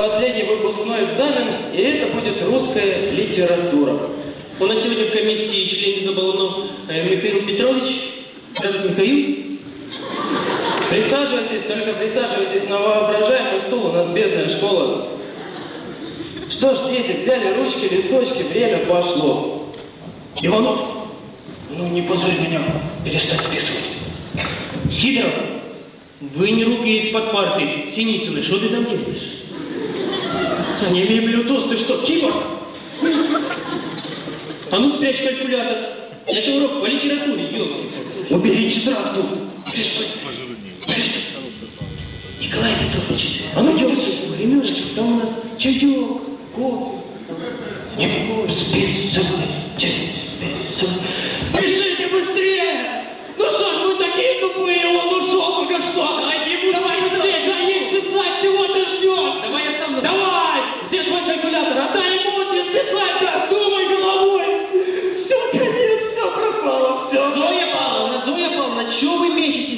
Последний выпускной экзамен, и это будет русская литература. У нас сегодня в комиссии член Заболонов э, Михаил Петрович. Здравствуйте, Михаил. Присаживайтесь, только присаживайтесь на воображаемый стул, у нас бедная школа. Что ж, дети, взяли ручки, листочки, время пошло. Иванов, ну не позорь меня, перестань списывать. Сидоров, вынь руки из-под парты. Синицыны, что ты там делаешь? Не имею Bluetooth, ты что, киборг? А ну спрячь калькулятор. Это урок по литературе, елки. Уберите сразу. Николай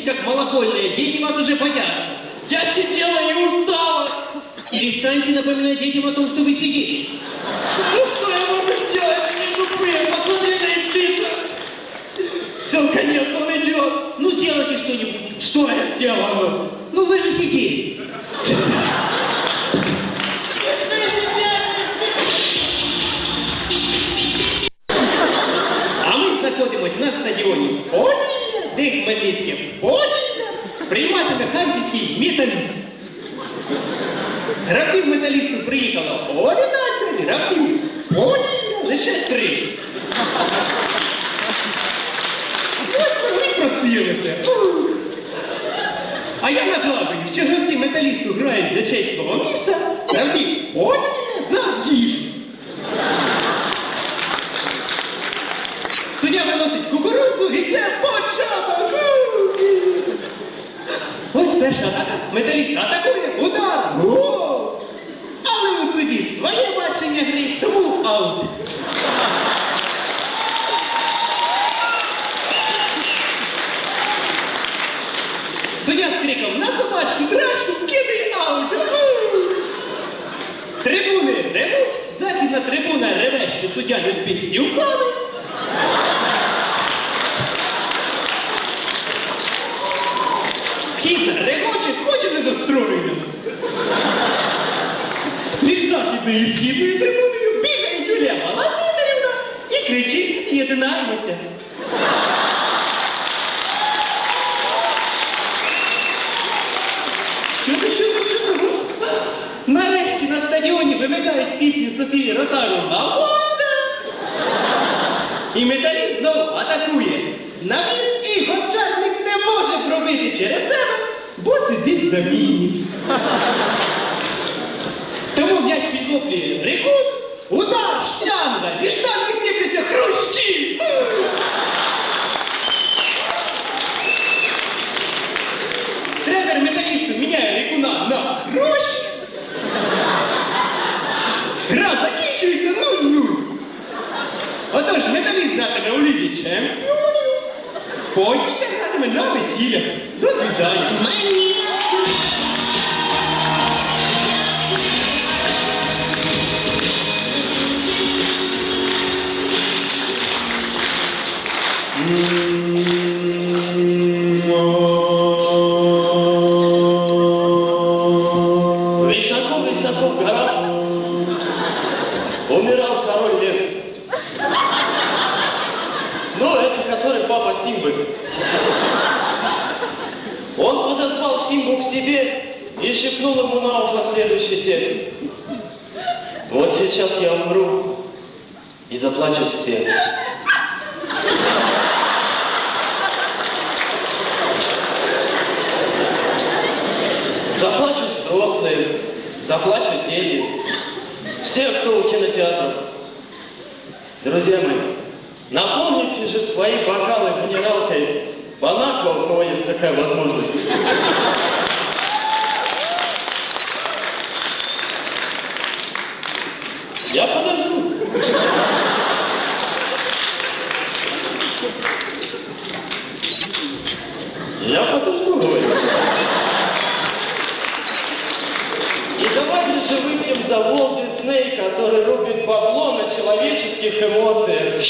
мечетесь, как малокольные? Дети вас уже боятся. Я сидела и устала. Перестаньте напоминать детям о том, что вы сидите. Ну что я могу сделать? Они тупые, посмотри на их лица. Все, конец, он идет. Ну, сделайте что-нибудь. Что я сделаю? Ну, вы же сидите. прийматиме харківський металіст. Гравців металісту приїхало 11 гравців. Поділля лише 3. Ось ви просилися. А я нагадую, що гравці металісту грають за честь свого міста, Перша атака. Металіст атакує, удар, гол. Але у суді своє бачення гри, тому аут. Суддя з криком на собачку, драчку, кидай аут. Трибуни ревуть, західна трибуна реве, що суддя не збіг і впали. Кіта регоче, хоче не застроєно. Між західною і східною трибуною бігає Юлія Володимирівна і кричить «Єднаймося». Що ти, що ти, що ти? Нарешті на стадіоні вимикають пісню Софії Ротару «Нагода». І металіст знову атакує. Навіть і гончарник не може пробити через себе, бо сидить за міні. Тому м'яч підхоплює рекут, удар, штанга, і штанги сіпляться хрущі. Тренер металісту міняє рекуна на гроші. Гра закінчується 0-0. Отож, металіст гратиме у лізі чемпіонів. Потім гратиме на весіллях. До свидання. Высоко-высоко в горах умирал король лев. Ну, это который папа Симбы. Он подозвал Симбу к себе и шепнул ему на ухо следующий текст. Вот сейчас я умру и заплачут все. Заплачут взрослые, заплачут дети, все, кто у кинотеатров. Друзья мои, напомните же свои бокалы минералкой Бонаква, у кого есть такая возможность. Я подожду. Я Волт Дисней, который рубит бабло на человеческих эмоциях.